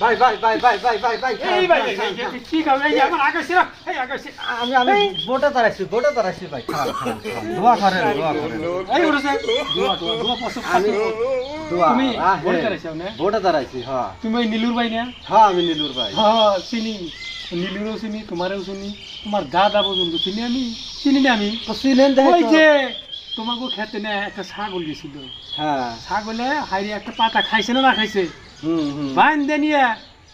ভাই ভাই ভাই ভাই ভাই ভাই ভাই এই ভাই, কি কাম এই আমার আগে ছিল এই আগে ছিল আমি আমি বোটা তারাইছি বোটা তারাইছি ভাই খারাপ খারাপ। দোয়া করেন দোয়া করেন এই উঠেছে দুয়া দুয়া পছন্দ আমি দোয়া তুমি হে। করেছ না বোটা তারাইছি হ্যাঁ তুমি নীলুর ভাই না হ্যাঁ আমি নীলুর ভাই হ্যাঁ চিনি নীলুরও চিনি তোমারও চিনি তোমার দাদা পর্যন্ত চিনি আমি চিনি না আমি তো ছিলেন দেখে ওই। যে তোমাকে খেতে না একটা ছাগল গেছিল হ্যাঁ ছাগলে হাইরে একটা পাতা খাইছে না না খাইছে নিয়ে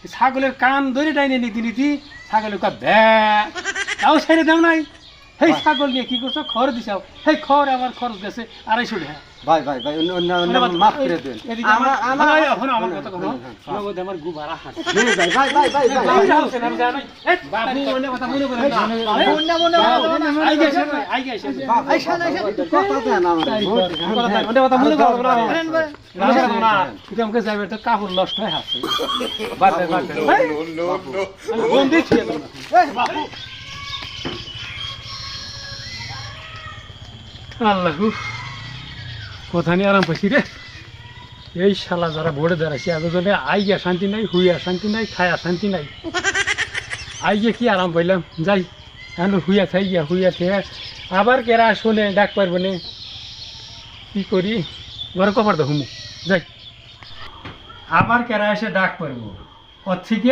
ছাগলের কান ধরে টাইনে নীতি নীতি ছাগলের কা ব্যা তাও ছেড়ে দাও নাই? সেই ছাগল নিয়ে কি করছ খড় দিছাও সেই খড় আমার খরচ গেছে আড়াইশো টাকা ভাই ভাই ভাই অন্য অন্য অন্য মাফ করে দেন আমার কথা। হ্যাঁ, হ্যাঁ, গু বাড়া হাত। ভাই ভাই ভাই ভাই ভাই এই রাহুল সেন, আমি জানি। এই, বাবু, অন্য কথা মনে করে না। মনে মনে বাবু, মনে মনে আই গেছে, আই গেছে। আইসা না কথা দেন আমার তাই কথা তাই, অন্য কথা মনে করো না। করেন ভাই। রাহুল সেন, না, কিন্তু আমাকে যাইবে তো কাপড় নষ্ট হয়ে আছে। বাদ দে, বাদ দে। এই, আমি না। বাবু। আল্লাহ কথা নিয়ে আরাম পাইছি রে? এই শালা যারা ভোটে দাঁড়াইছে, এতজনে আইয়া শান্তি নাই, হুইয়া শান্তি নাই, খায়া শান্তি নাই। আইয়ে কি আরাম পাইলাম? যাই, এখন হুইয়া খাই গিয়া, হুইয়া খেয়ে আবার কেরা শোনে, ডাক পারব নে? কি করি? ঘরে কপার হুমু যাই। আবার কেরা এসে ডাক পারব? ওর থেকে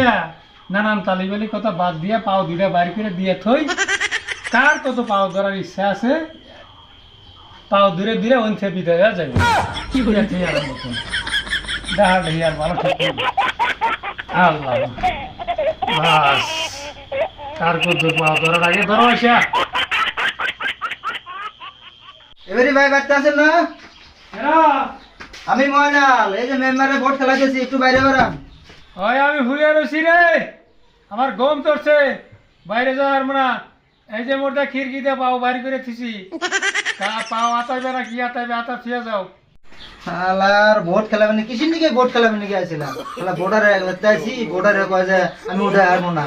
নানান তালিবালি কথা বাদ দিয়া পাও দুইটা বাড়ি করে দিয়ে থই। কার কত পাও ধরার ইচ্ছা আছে? পাও দূরে দূরে অন্থে বিদায় হয়ে যাবে। কি করে থেকে আর মতন দেখা আর ভালো আল্লাহ। বাস। কার কত পাও ধরার আগে ধরো আসা এবারে ভাই বাচ্চা আছেন না? আমি ময়নাল এই যে মেম্বারে ভোট খেলাইতেছি একটু বাইরে বেরান ওই আমি হুইয়া রয়েছি রে। আমার গম ধরছে। বাইরে যাওয়ার না এই যে মোটা খিড়কিতে পাও বাড়ি করে থিছি তা পাও আতাইবে না কি আতাইবে আতা থিয়ে যাও। শালার ভোট খেলাবেন না কিসির দিকে ভোট খেলাবেন নাকি আইছিলাম? শালা ভোটারে চাইছি ভোটারে কয় যে, আমি উঠে আসব না।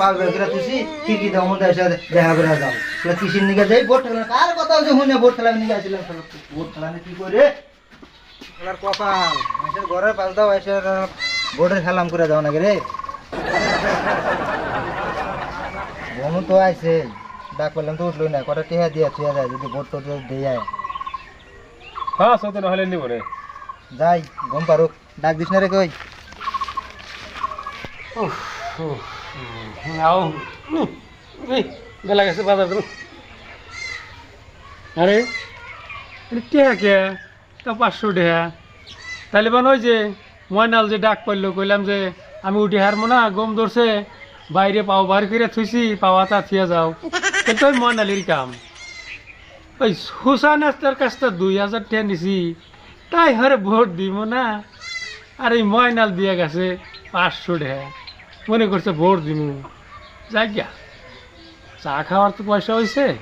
পাল বের করে তুছি কি কি দাও এসে দেখা করে যাও। শালা কিসির যাই ভোট খেলা কার কথা যে হুনে ভোট খেলাবেন নাকি আইছিলাম? শালা ভোট খেলানে কি করে? শালার কপাল। ঘরের পাশ দাও এসে ভোটের খেলাম করে যাও নাকি রে? বনু তো আইছে। ডাক পেলাম তো উঠল না কটা টেহা দিয়া থুয়া যায় যদি ভোট টোট দিয়ে যায়। হ্যাঁ সত্যি নহলে নিব রে। যাই গম পারুক ডাক দিস না রে কই? আও বেলা গেছে বাজার করুন আরে টেহা কে? তা পাঁচশো টেহা তাহলে বান ওই যে ময়নাল যে ডাক পাইলো কইলাম যে আমি উঠে হারবো না গম ধরছে। বাইরে পাও, বার করে থুইছি, পাওয়া তা থিয়া যাও। কিন্তু ওই ময়নালির কাম। ওই হুসান আস্তার কাছ থেকে দুই হাজার টাকা নিছি। তাই হরে ভোট দিব না। আর এই ময়নাল দিয়ে গেছে পাঁচশো টাকা। মনে করছে ভোট দিব যাই গিয়া। চা খাওয়ার তো পয়সা হয়েছে